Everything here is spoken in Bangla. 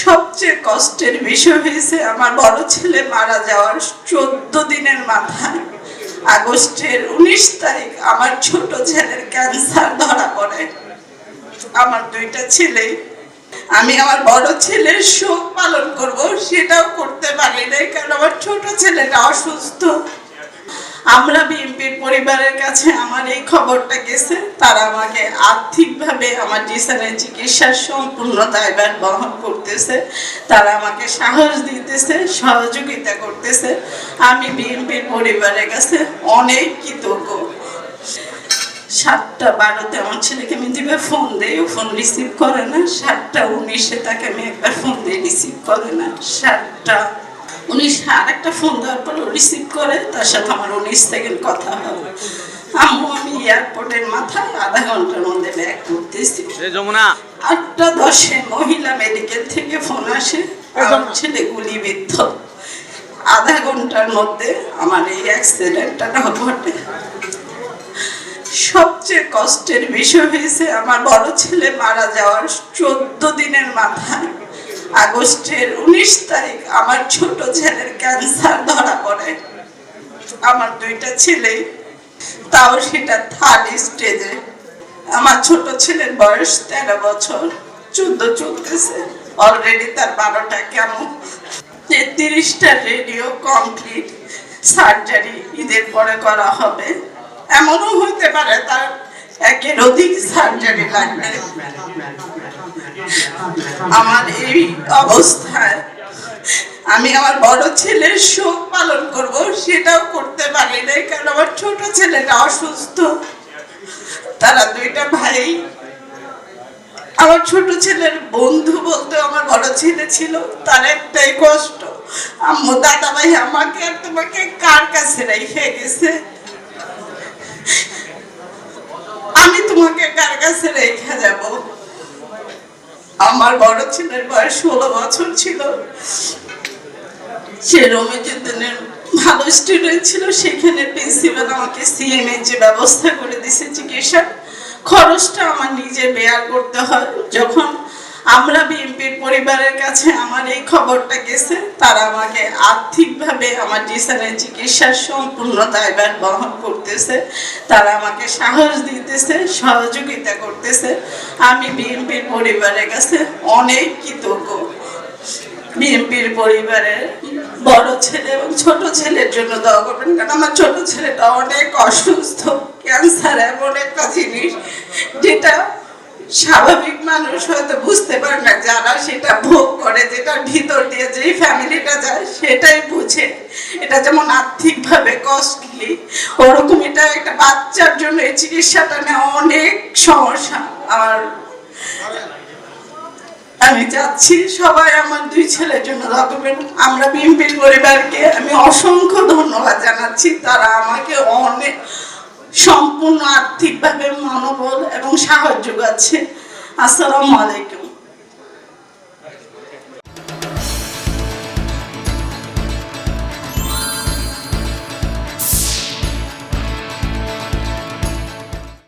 সবচেয়ে কষ্টের বিষয় হয়েছে আমার বড় ছেলে মারা যাওয়ার চোদ্দ দিনের মাথায় আগস্টের উনিশ তারিখ আমার ছোট ছেলের ক্যান্সার ধরা পড়ে। আমার দুইটা ছেলে। আমি আমার বড় ছেলের শোক পালন করব, সেটাও করতে পারি নাই, কারণ আমার ছোট ছেলেটা অসুস্থ। আমরা পরিবারের কাছে আমার এই খবরটা গেছে। তারা আমাকে আর্থিকভাবে আমার ডিসানের চিকিৎসার সম্পূর্ণ দায়ভার বহন করতেছে। তারা আমাকে সাহস দিতেছে, সহযোগিতা করতেছে। আমি বিএনপির পরিবারের কাছে অনেক কৃতজ্ঞ। সাতটা বারোতে আমার ছেলেকে আমি দিবে ফোন দেই, ও ফোন রিসিভ করে না। সাতটা উনিশে তাকে আমি একবার ফোন দিই, রিসিভ করে না। সাতটা উনিশ আর একটা ফোন দেওয়ার পর রিসিভ করে তার সাথে আমার উনিশ সেকেন্ড কথা হবে আম্মু আমি এয়ারপোর্টের মাথায় আধা ঘণ্টার মধ্যে ব্যাক করতেছি। আটটা দশে মহিলা মেডিকেল থেকে ফোন আসে ছেলে গুলিবিদ্ধ। আধা ঘণ্টার মধ্যে আমার এই অ্যাক্সিডেন্টটা ঘটে। সবচেয়ে কষ্টের বিষয় হয়েছে আমার বড় ছেলে মারা যাওয়ার চোদ্দ দিনের মাথায় আগস্টের উনিশ তারিখ আমার ছোট ছেলের ক্যান্সার ধরা পড়ে। আমার দুইটা ছেলে, তাও সেটা থার্ড স্টেজে আমার ছোট ছেলের বয়স তেরো বছর, চোদ্দ চলতেছে। অলরেডি তার বারোটা কেমন? তেত্রিশটা রেডিও কমপ্লিট সার্জারি ঈদের পরে করা হবে। এমনও হইতে পারে তার একের অধিক সার্জারি লাগবে। আমার এই অবস্থায় আমি আমার বড় ছেলের শোক পালন করব, সেটাও করতে পারি নাই, কারণ আমার ছোট ছেলেটা অসুস্থ। তারা দুইটা ভাই। আমার ছোট ছেলের বন্ধু বলতে আমার বড় ছেলে ছিল, তার একটাই কষ্ট। আম্মু দাদা ভাই আমাকে আর তোমাকে কার কাছে রেখে গেছে? আমি তোমাকে কার কাছে রেখে যাব? আমার বড় ছেলের বয়স ষোলো বছর ছিল। সে রমিজুদ্দিনের ভালো স্টুডেন্ট ছিল, সেখানে প্রিন্সিপাল আমাকে সিএমএর যে ব্যবস্থা করে দিছে চিকিৎসা। খরচটা আমার নিজে বেয়ার করতে হয়। যখন আমরা বিএনপির পরিবারের কাছে আমার এই খবরটা গেছে, তারা আমাকে আর্থিকভাবে আমার ডিসানের চিকিৎসার সম্পূর্ণ দায়ভার বহন করতেছে। তারা আমাকে সাহস দিতেছে, সহযোগিতা করতেছে। আমি বিএনপির পরিবারের কাছে অনেক কৃতজ্ঞ। বিএনপির পরিবারের বড় ছেলে এবং ছোট ছেলের জন্য দোয়া করবেন, কারণ আমার ছোট ছেলেটা অনেক অসুস্থ ক্যান্সার এমন একটা জিনিস, যেটা স্বাভাবিক মানুষ হয়তো বুঝতে পারে না যারা সেটা ভোগ করে, যেটা ভিতর দিয়ে যেই ফ্যামিলিটা যায় সেটাই বুঝে। এটা যেমন আর্থিকভাবে কস্টলি ওরকম এটা একটা বাচ্চার জন্য এই চিকিৎসাটা নেওয়া অনেক সমস্যা। আর আমি চাচ্ছি সবাই আমার দুই ছেলের জন্য করবেন। আমরা বিএনপির পরিবারকে আমি অসংখ্য ধন্যবাদ জানাচ্ছি। তারা আমাকে অনেক সম্পূর্ণ আর্থিকভাবে মনোবল এবং সাহায্য পাচ্ছে। আসসালামু আলাইকুম।